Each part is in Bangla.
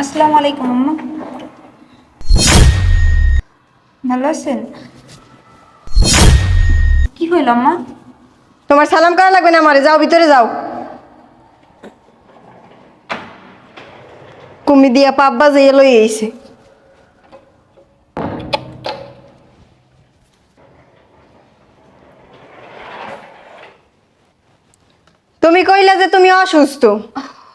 আসসালামু আলাইকুম আম্মা। ভালো আছেন? কি হইল আম্মা? তোমার সালাম করা লাগবে না আমারে? যাও ভিতরে যাও। কুমি দিয়া পাব্বা যে লই এইছে তুমি কইলা যে তুমি অসুস্থ।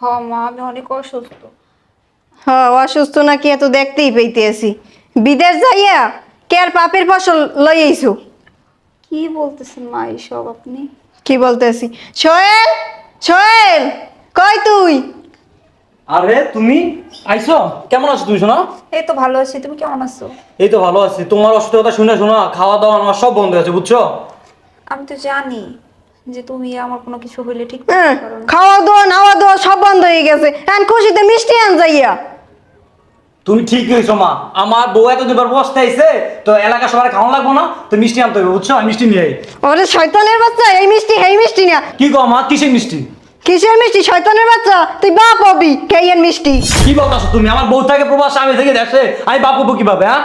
হ মা আমি অনেক অসুস্থ। হ্যাঁ অসুস্থ নাকি এত দেখতেই পেইতে আছি বিদেশ যাইয়া কে আর পাপের ফসল লই আইছো? কি বলতেছেন মা এইসব আপনি? কি বলতেছি? সোহেল সোহেল কই তুই? আরে তুমি? আইছো? কেমন আছো তুমি শোনা? এই তো ভালো আছি তুমি কেমন আছো? এই তো ভালো আছি। তোমার অসুস্থতা শুনে শোনা খাওয়া দাওয়া আমার সব বন্ধ আছে বুঝছ? আমি তো জানি যে তুমি আমার কোনো কিছু হইলে ঠিক হ্যাঁ, না খাওয়া দাওয়া নাওয়া দাওয়া সব বন্ধ হয়ে গেছে। এখন খুশিতে মিষ্টি আন যাইয়া। তুমি ঠিক হয়েছো মা। আমার বউ এত দুবার বসতে আইছে তো এলাকা সবার খাওয়া লাগবো না তো মিষ্টি আনতে হবে বুঝছ? আমি মিষ্টি নিয়ে আই। ওরে শয়তানের বাচ্চা এই মিষ্টি এই মিষ্টি না কি কো মা? কিসের মিষ্টি? কিসের মিষ্টি? শয়তানের বাচ্চা তুই বাপ হবি কেইয়ের মিষ্টি? কি বলতাছো তুমি? আমার বউ থাকে প্রবাস আমি থেকে দেশে। আমি বাপ হব কীভাবে হ্যাঁ?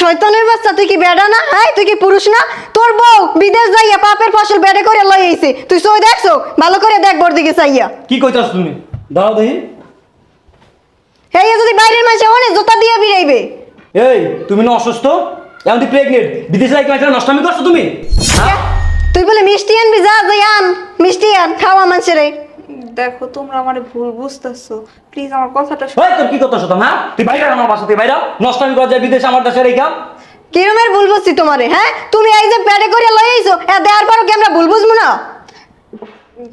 শয়তানের বাচ্চা তুই কি বেডা না? হ্যাঁ তুই কি পুরুষ না? তোর বউ বিদেশ যাইয়া পাপের ফসল বেডে করে লই আইছে। তুই সই দেখছ? ভালো করে দেখ বোর দিকে চাইয়া। কি কইতাছো তুমি? দাও দেখি। এই যদি বাইরের মানুষে অনেক জোতা দিয়ে বিরাইবে এই তুমি না অসুস্থ? এখন তুই প্রেগনেন্ট বিদেশে যাই কেন নষ্টামি করছ তুমি? হ্যাঁ? তুই বলে মিষ্টি আনবি যা যাই আন। মিষ্টি আন খাওয়া মানুষের দেখো তোমরা আমার ভুল বুঝতেছো। প্লিজ আমার কথাটা শোনো। ওই তোর কি করতেছো তুমি হ্যাঁ? তুই বাইরে আয় আমার বাসা থেকে বাইরে? আয়। নষ্টামি করা যায় বিদেশে আমার দেশে রেখা। কিরমের ভুল বুঝছি তোমারে হ্যাঁ? তুমি এই যে পেটে করে লই আইছো এ দেওয়ার পরও কি আমরা ভুল বুঝব না?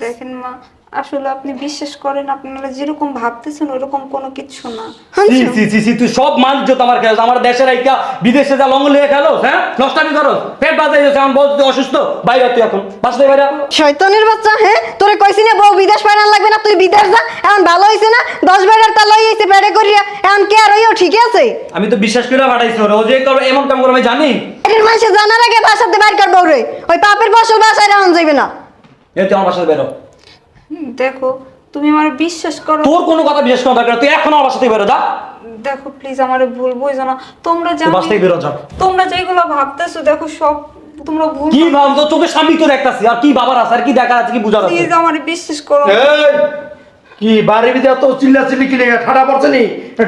দেখেন মা আসলে আপনি বিশ্বাস করেন আপনারা যেরকম ভাবতেছেন ওরকম কোনো কিছু না। সি সি সি সি তুই সব মান ইজ্জত আমার খেলো আমার দেশের আইকা বিদেশে যা লঙ্গল লিয়ে খেলো হ্যাঁ? নষ্টামি করো পেট বাজাই যাচ্ছে আমার বউ তুই অসুস্থ বাইরে তুই এখন বাস থেকে বাইরে। শয়তানের বাচ্চা হ্যাঁ? তোরে কইছি না বউ বিদেশ পাঠান লাগবে না তুই বিদেশ যা এখন ভালো হইছে না দশ বেড়ার তা লই আইছে পেটে করিয়া এখন কে আর হইও ঠিক আছে? আমি তো বিশ্বাস করে পাঠাইছি ওরে ও যে করো এমন কাম করো আমি জানি। এর মানুষে জানার আগে বাসাতে বাইর করব রে ওই পাপের ফসল বাসায় রাউন যাইবে না। এ তুই আমার বাসাতে বেরো। দেখো তুমি আমার বিশ্বাস করো তোর কোনো কথা বিশ্বাস করা দরকার তুই এখন আমার বাসা থেকে বেরো যা। দেখো প্লিজ আমার ভুল বুঝো না। তোমরা তুই বাস থেকে বেরো যা। তোমরা যেগুলো ভাবতেছো দেখো সব তোমরা ভুল কি ভাব তো চোখের সামনে তো দেখতাছি আর কি বাবার আছে আর কি দেখা আছে কি বুঝা যাচ্ছে? প্লিজ আমার বিশ্বাস করো এই, কি বাড়ির ভিতরে এত চিল্লা চিল্লি কি লেগে ঠাডা পড়ছে নি?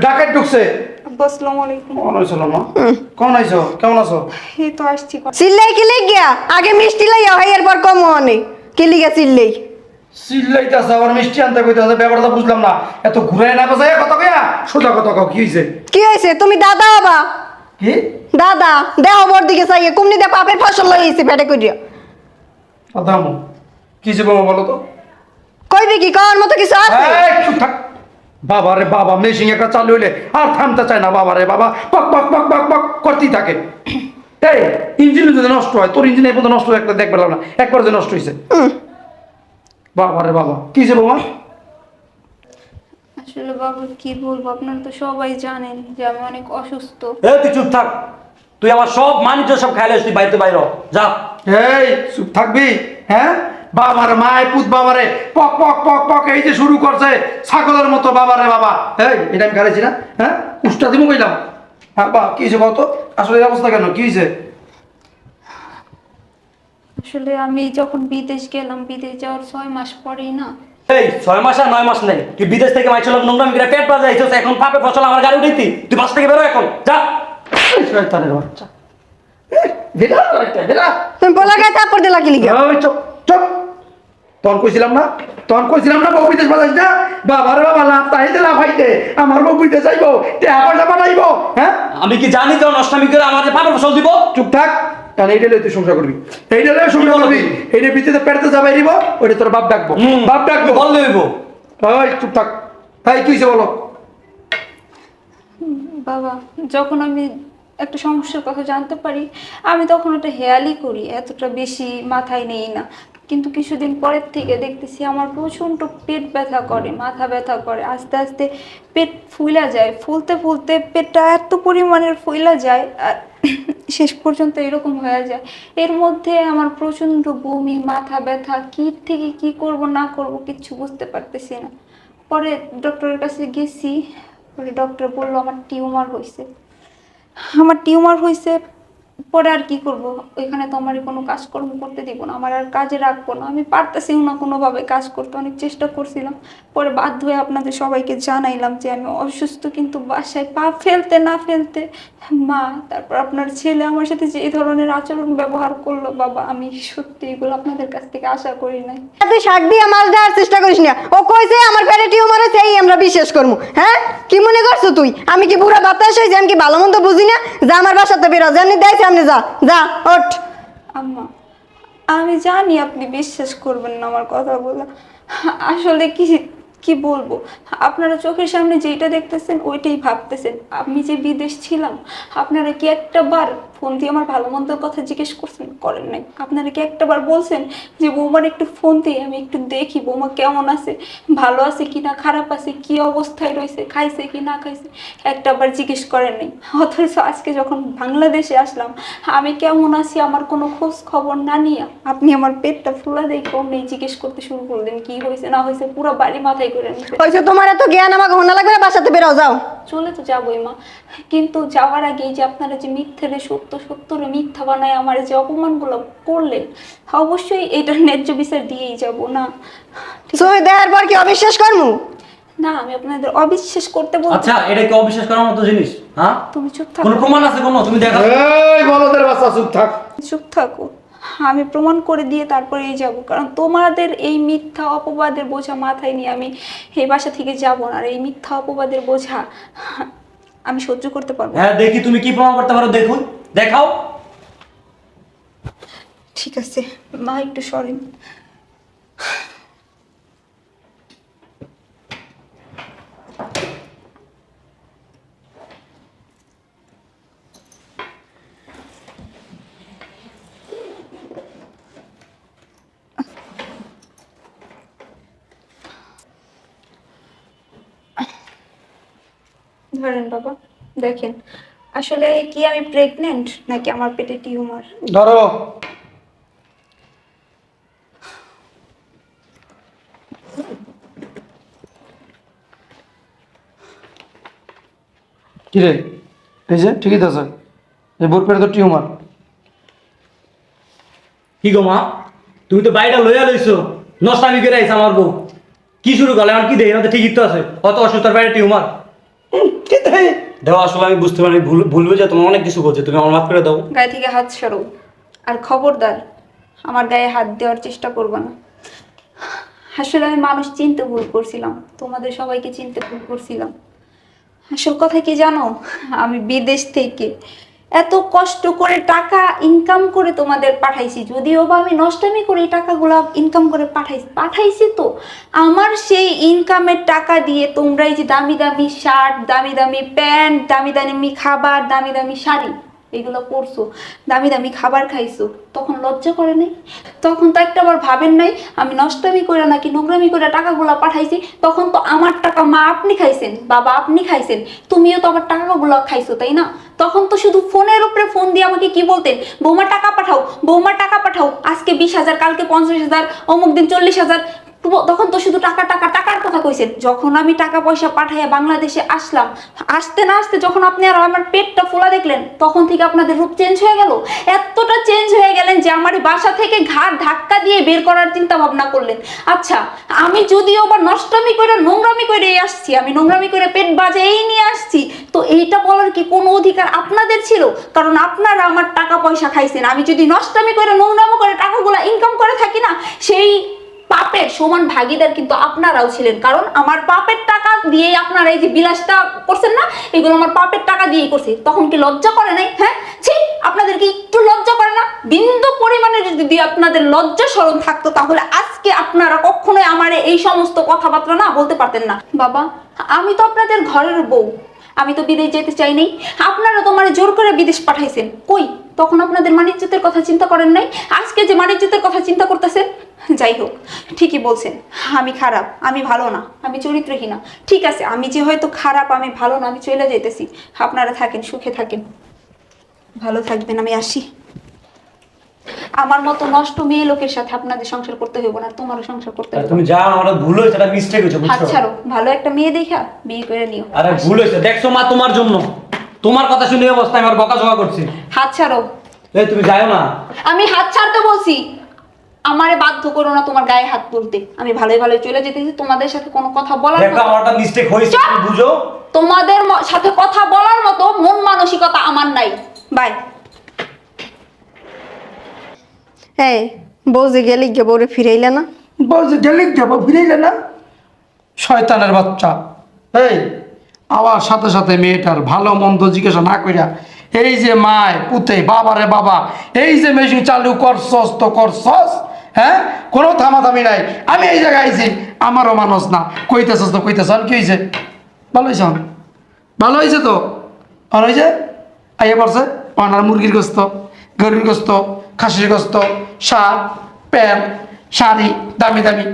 ডাকাত ঢুকছে। আসসালামু আলাইকুম। কেমন হয়েছিল মা কেমন আইছো? কেমন আছো? এই তো আসছি। চিল্লাই কি লেগ গিয়া আগে মিষ্টি লইয়া হয় এরপর কম অনে কি লিগা চিল্লাই? চিল্লাইতেছে আবার মিষ্টি আনতে কইতেছে ব্যাপারটা বুঝলাম না। এত ঘুরে না বাজায় কথা কইয়া সোজা কথা কও কি হইছে? কি হয়েছে তুমি দাদা হবা কি? দাদা দেহ বর দিকে চাইয়ে কুমনি দে পাপের ফসল লই আইছে পেটে করিয়া দামু কি যে বাবা বলো তো? কইবি কি কওয়ার মতো কিছু আছে? বাবা রে বাবা মেশিং একটা চালু হইলে আর থামতে চায় না বাবা রে বাবা। পক পক পক পক পক করতেই থাকে। এই ইঞ্জিন যদি নষ্ট হয় তোর ইঞ্জিন এই পর্যন্ত নষ্ট হয় একটা দেখ পেলাম না। একবার যে নষ্ট হয়েছে বাবা রে বাবা কি যে বাবা? আসলে বাবা কি বলব আপনারা তো সবাই জানেন যে আমি অনেক অসুস্থ। এ তুই চুপ থাক। তুই আমার সব মানিজ্য সব খাইলে তুই বাইরে বাইরে হ। যা। এই চুপ থাকবি হ্যাঁ? বাবার মায় পুত বাবারে পক পক পক পক এই যে শুরু করছে ছাগলের মতো বাবারে বাবা। এই এটা আমি খাইছি না হ্যাঁ? উষ্টা দিব কইলাম। হ্যাঁ বা কি হয়েছে কত আসলে এই অবস্থা কেন? কি হয়েছে আসলে আমি যখন বিদেশ গেলাম বিদেশ যাওয়ার ছয় মাস পরেই না। এই ছয় মাস আর নয় মাস নেই। তুই বিদেশ থেকে মাইছিল নোংরা পেট আইছিস এখন পাপে ফসল আমার গাড়ি উঠেছি তুই বাস থেকে বেরো এখন। যা। শয়তানের বাচ্চা। আরেকটা, বেটা। তুমি গায়ে থাপ্পড় দিলা কি লিগা ওই চুপ চুপ। তখন কইছিলাম না তখন কইছিলাম না বউ বিদেশ না। বাবার বাবা লাভ তাইতে লাভ হইতে আমার বউ বিদেশ যাইবো টাকা পয়সা পাঠাইবো হ্যাঁ? আমি কি জানি তো নষ্টামি করে আমার যে পাপে ফসল দিব? চুপ থাক। কারণ এইটা তুই সংসার করবি। এইটা লইয়া সংসার করবি। এইটা ভিতরে পেড়তে যাবাই দিব ওইটা তোর বাপ ডাকবো। বাপ ডাকবো। বললে হইব ওই চুপ থাক। ভাই কি হইছে বলো? বাবা যখন আমি একটা সমস্যার কথা জানতে পারি আমি তখন ওটা হেয়ালি করি এতটা বেশি মাথায় নেই না। কিন্তু কিছুদিন পরের থেকে দেখতেছি আমার প্রচণ্ড পেট ব্যথা করে মাথা ব্যথা করে। আস্তে আস্তে পেট ফুলা যায় ফুলতে ফুলতে পেটটা এত পরিমাণের ফুলা যায় আর শেষ পর্যন্ত এরকম হয়ে যায়। এর মধ্যে আমার প্রচণ্ড বমি, মাথা ব্যথা, কী থেকে কি করব, না করব কিচ্ছু বুঝতে পারতেছি না। পরে ডক্টরের কাছে গেছি, পরে ডক্টর বলল, আমার টিউমার হয়েছে আমার টিউমার হয়েছে পরে আর কি করব? ওইখানে তো আমার কোনো কাজকর্ম করতে দিব না, আমার আর কাজে রাখব না। আমি পারতেছিও না কোনোভাবে কাজ করতে, অনেক চেষ্টা করছিলাম। পরে বাধ্য হয়ে আপনাদের সবাইকে জানাইলাম যে আমি অসুস্থ, কিন্তু বাসায় পা ফেলতে না ফেলতে, মা, তারপর আপনার ছেলে আমার সাথে যে এই ধরনের আচরণ ব্যবহার করল, বাবা, আমি সত্যি এগুলো আপনাদের কাছ থেকে আশা করি নাই। তুই শাক দিয়ে মাছ দেওয়ার চেষ্টা করিস না। ও কইছে, আমার পেটে টিউমার আছে, এই আমরা বিশ্বাস করব হ্যাঁ? কি মনে করছ তুই? আমি কি পুরো বাতাস যে আমি কি ভালো মন্দ বুঝি না? যা আমার বাসাতে বেরো যেমনি দেয় সামনে যা যা, ওঠ। আম্মা, আমি জানি আপনি বিশ্বাস করবেন না আমার কথাগুলো। আসলে কি কি বলব? আপনারা চোখের সামনে যেটা দেখতেছেন, ওইটাই ভাবতেছেন। আমি যে বিদেশ ছিলাম, আপনারা কি একটা বার ফোন দিয়ে আমার ভালো মন্দের কথা জিজ্ঞেস করছেন? করেন নাই। আপনারা কি একটা বার বলছেন যে, বৌমার একটু ফোন দিয়ে আমি একটু দেখি, বৌমা কেমন আছে? ভালো আছে কি না? খারাপ আছে? কি অবস্থায় রয়েছে? খাইছে কি না খাইছে? একটা বার জিজ্ঞেস করেন নাই। অথচ আজকে যখন বাংলাদেশে আসলাম, আমি কেমন আছি আমার কোনো খোঁজ খবর না নিয়ে। আপনি আমার পেটটা ফুলা দেখে অমনি জিজ্ঞেস করতে শুরু করলেন, কি হয়েছে? না হয়েছে? পুরো বাড়ি মাথায় করে নিতে তোমার এত জ্ঞান আমাকে হোনা লাগবে বাসাতে বেরো যাও। চলে তো যাবোই মা। কিন্তু যাওয়ার আগে যে আপনারা যে মিথ্যেরে সত্য সত্যরে মিথ্যা বানায় আমার যে অপমানগুলো করলেন অবশ্যই এটার ন্যায্য বিচার দিয়েই যাব না? সই দেওয়ার পর কি অবিশ্বাস করমু? না আমি আপনাদের অবিশ্বাস করতে বলব আচ্ছা এটা কি অবিশ্বাস করার মতো জিনিস? হ্যাঁ? তুমি চুপ কোনো প্রমাণ আছে কোনো? তুমি দেখা এই বলদের বাচ্চা চুপ থাক। চুপ থাকো। আমি প্রমাণ করে দিয়ে তারপরেই যাব। কারণ তোমাদের এই মিথ্যা অপবাদের বোঝা মাথায় নিয়ে আমি এই বাসা থেকে যাব না। আর এই মিথ্যা অপবাদের বোঝা আমি সহ্য করতে পারব হ্যাঁ দেখি তুমি কি প্রমাণ করতে পারো দেখুন। দেখাও। ঠিক আছে। মা একটু সরেন। ধরেন বাবা দেখেন। আসলে কি আমি প্রেগনেন্ট নাকি আমার পেটে টিউমার? ধরো। কিরে? এই যে ঠিকই তো আছে। এই বোর পেটে তো টিউমার। কি গো মা? তুমি তো বাইরে লইয়া লইছো। নষ্টামি করে আইস আমার বউ। কি শুরু করলে? আমার কি দেখি না? তো ঠিকই তো আছে। অত অসুস্থতার বাইরে টিউমার। কি দেয় দেখো আসলে আমি বুঝতে পারি ভুল ভুল যে তোমার অনেক কিছু বলছে, তুমি আমার মাফ করে দাও। গায়ে থেকে হাত সরো। আর খবরদার, আমার গায়ে হাত দেওয়ার চেষ্টা করব না। আসলে আমি মানুষ চিনতে ভুল করছিলাম, তোমাদের সবাইকে চিনতে ভুল করছিলাম। আসল কথা কি জানো? আমি বিদেশ থেকে এত কষ্ট করে টাকা ইনকাম করে তোমাদের পাঠাইছি। যদিও বা আমি নষ্টামি করে এই টাকাগুলো ইনকাম করে পাঠাইছি পাঠাইছি তো। আমার সেই ইনকামের টাকা দিয়ে তোমরা এই যে দামি দামি শার্ট দামি দামি প্যান্ট দামি দামি খাবার, দামি দামি শাড়ি এগুলো পরছো দামি দামি খাবার খাইছো, তখন লজ্জা করে নাই? তখন তো একটা বার ভাবেন নাই, আমি নষ্টমি করে নাকি নোংরামি করে টাকাগুলো পাঠাইছি, তখন তো আমার টাকা মা আপনি খাইছেন, বাবা আপনি খাইছেন, তুমিও তো আমার টাকাগুলো খাইছো, তাই না? তখন তো শুধু ফোনের উপরে ফোন দিয়ে আমাকে কি বলতেন, বৌমা টাকা পাঠাও, বৌমা টাকা পাঠাও, আজকে বিশ হাজার, কালকে পঞ্চাশ হাজার, অমুক দিন চল্লিশ হাজার তখন তো শুধু টাকা টাকা, টাকার কথা কইছেন যখন আমি টাকা পয়সা পাঠাইয়া বাংলাদেশে আসলাম, আসতে না আসতে যখন আপনি আর আমার পেটটা ফোলা দেখলেন, তখন থেকে আপনাদের রূপ চেঞ্জ হয়ে গেল। এতটা চেঞ্জ হয়ে গেলেন যে আমার এই বাসা থেকে ঘাট ধাক্কা দিয়ে বের করার চিন্তা ভাবনা করলেন। আচ্ছা আমি যদিও বা নষ্টমি করে, নোংরামি করে আসছি, আমি নোংরামি করে পেট বাজাই নিয়ে আসছি, তো এইটা বলার কি কোনো অধিকার আপনাদের ছিল? কারণ আপনারা আমার টাকা পয়সা খাইছেন। আমি যদি নষ্টমি করে, নোংরামি করে টাকাগুলো ইনকাম করে থাকি না, সেই পাপের সমান ভাগিদার কিন্তু আপনারাও ছিলেন। কারণ আমার পাপের টাকা দিয়ে আপনারা এই যে বিলাসটা করছেন না, এগুলো আমার পাপের টাকা দিয়েই করছে। তখন কি লজ্জা করে নাই? হ্যাঁ? ছি, আপনাদের কি একটু লজ্জা করে না? বিন্দু পরিমাণে যদি আপনাদের লজ্জা স্মরণ থাকতো, তাহলে আজকে আপনারা কখনোই আমার এই সমস্ত কথাবার্তা না বলতে পারতেন না। বাবা, আমি তো আপনাদের ঘরের বউ। আমি তো বিদেশ যেতে চাই নাই। আপনারা তো মানে জোর করে বিদেশ পাঠাইছেন। কই? তখন আপনাদের মানিজ্যতের কথা চিন্তা করেন নাই? আজকে যে মানিজ্যতের কথা চিন্তা করতেছেন যাই হোক ঠিকই বলছেন। আমি খারাপ আমি ভালো না আমি চরিত্রহীনা ঠিক আছে আমি যে হয়তো খারাপ আমি ভালো না আমি চলে যেতেছি। আপনারা থাকেন সুখে থাকেন। ভালো থাকবেন আমি আসি। আমার মতো নষ্ট মেয়ে লোকের সাথে আপনাদের সংসার করতে হইব না তোমারও সংসার করতে হইব। তুমি যা আমার ভুল হয়েছে এটা মিস্টেক হয়েছে বুঝছ? ছাড়ো ভালো একটা মেয়ে দেখা বিয়ে করে নিও। আরে ভুল হয়েছে দেখছ মা তোমার জন্য? তোমার কথা শুনে এই অবস্থায় আমার বকাঝকা করছি। হাত ছাড়ো। এই তুমি যাও না। আমি হাত ছাড়তে বলছি। আমারে বাধ্য করো না তোমার গায়ে হাত তুলতে। আমি ভালোই ভালোই চলে যেতেছি তোমাদের সাথে কোনো কথা বলার দেখো মতো- আমার একটা মিস্টেক হয়েছে তুমি বুঝো? তোমাদের ম- সাথে কথা বলার মতো মন মানসিকতা আমার নাই। বাই। এই বউ যে গেলি গে বউরে ফিরাইলে না? বলছে গেলিক যাব ফিরে না? শয়তানের বাচ্চা। এই আবার সাথে সাথে মেয়েটার ভালো মন্দ জিজ্ঞাসা না কইরা এই যে মায় পুতে বাবারে বাবা এই যে মেশিন চালু করছস তো করছস? হ্যাঁ? কোনো থামাথামি নাই। আমি এই জায়গায় আইছি, আমারও মানুষ না। কইতেছস তো, কইতেছ কি হয়েছে ভালো হয়েছে ভালো হয়েছে তো? আর হয়েছে আইয়ে পড়ছে অনার মুরগির গোস্ত, গরুর গোস্ত, খাসির গোস্ত, শাক প্যান্ট শাড়ি, দামি দামি।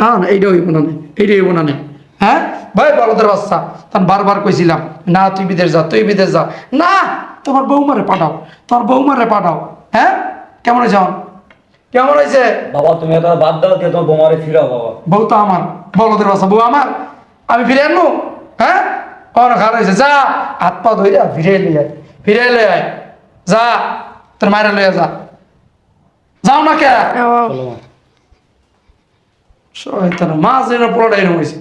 হ্যাঁ এইটা হইব না এইটা হইব না। হ্যাঁ? ভাই, বলদের বাচ্চা, তখন বারবার কইছিলাম, না, তুই বিদেশ যা, তুই বিদেশ যা। না, তোমার বৌমারে পাঠাও, তোমার বৌমারে পাঠাও। হ্যাঁ? কেমন হন? কেমন হয়েছে? বাবা তুমি এত বাদ দাও দিয়ে তোমার বোমারে ফিরাও বাবা। বউ তো আমার বলদের বাসা বউ আমার। আমি ফিরে আনব? হ্যাঁ? কোন খার হয়েছে যা। হাত পা ধইরা ফিরে লিয়ে আয় ফিরে লয়ে আয়। যা তোর মায়ের লইয়া যা। যাও না কে? মা। যেন পুরোটা এরকম হয়েছে